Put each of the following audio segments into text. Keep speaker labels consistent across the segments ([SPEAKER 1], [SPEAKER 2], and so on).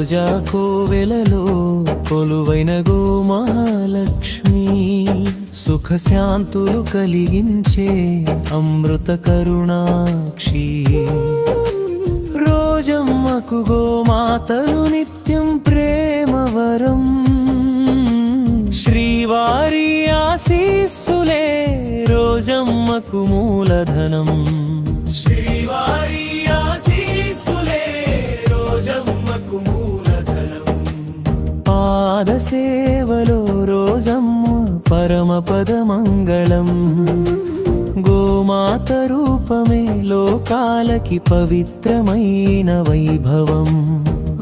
[SPEAKER 1] రోజా కోవెలలో కొలువైన గోమహాలక్ష్మి సుఖశాంతులు కలిగించే అమృత కరుణాక్షి. రోజమ్మకు గోమాతలు నిత్యం ప్రేమవరం శ్రీవారి ఆశీస్సులే రోజమ్మకు మూలధనం. సేవలో రోజమ్మ పరమ పదమంగళం. గోమాత రూపమే లోకాలకి పవిత్రమైన వైభవం.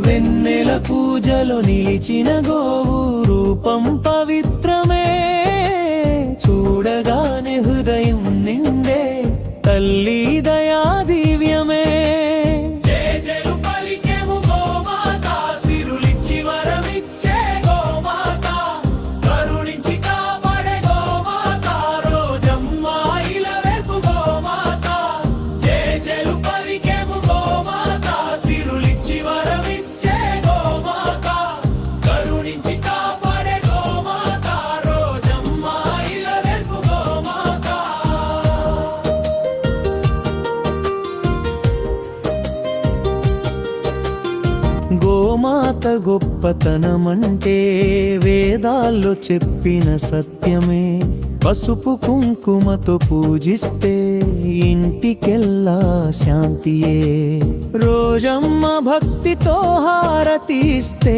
[SPEAKER 1] వెన్నెల పూజలో నిలిచిన గోవు రూపం పవిత్రమే. గోమాత గొప్పతనమంటే వేదాల్లో చెప్పిన సత్యమే. పసుపు కుంకుమతో పూజిస్తే ఇంటికెల్లా శాంతియే. రోజమ్మ భక్తితో హారతిస్తే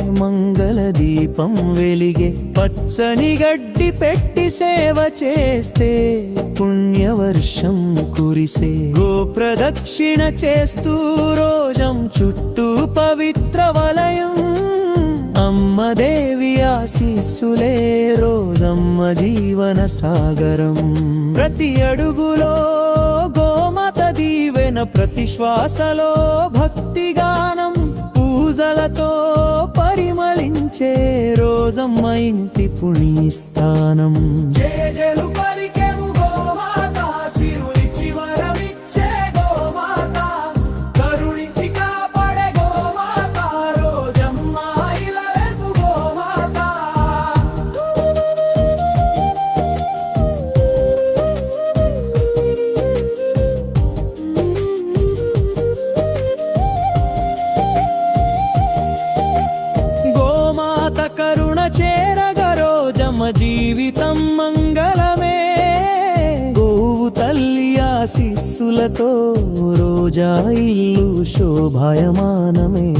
[SPEAKER 1] మంగళ దీపం వెలిగే. పచ్చని గడ్డి పెట్టి సేవ చేస్తే పుణ్యవర్షం కురిసే. గోప్రదక్షిణ చేస్తూ రోజం చుట్టూ పవిత్ర వలయం అమ్మదేవి ఆశీస్సులే రోజమ్మ జీవన సాగరం. ప్రతి అడుగులో గోమత దీవెన ప్రతి శ్వాసలో భక్తి గానం. పూజలతో పరిమళించే రోజమ్మ ఇంటి పుణ్యస్థానం. జయ జలు జీవితం మంగళమే. గోవు తల్లి ఆశీస్సులతో రోజా ఇల్లు శోభాయమానమే.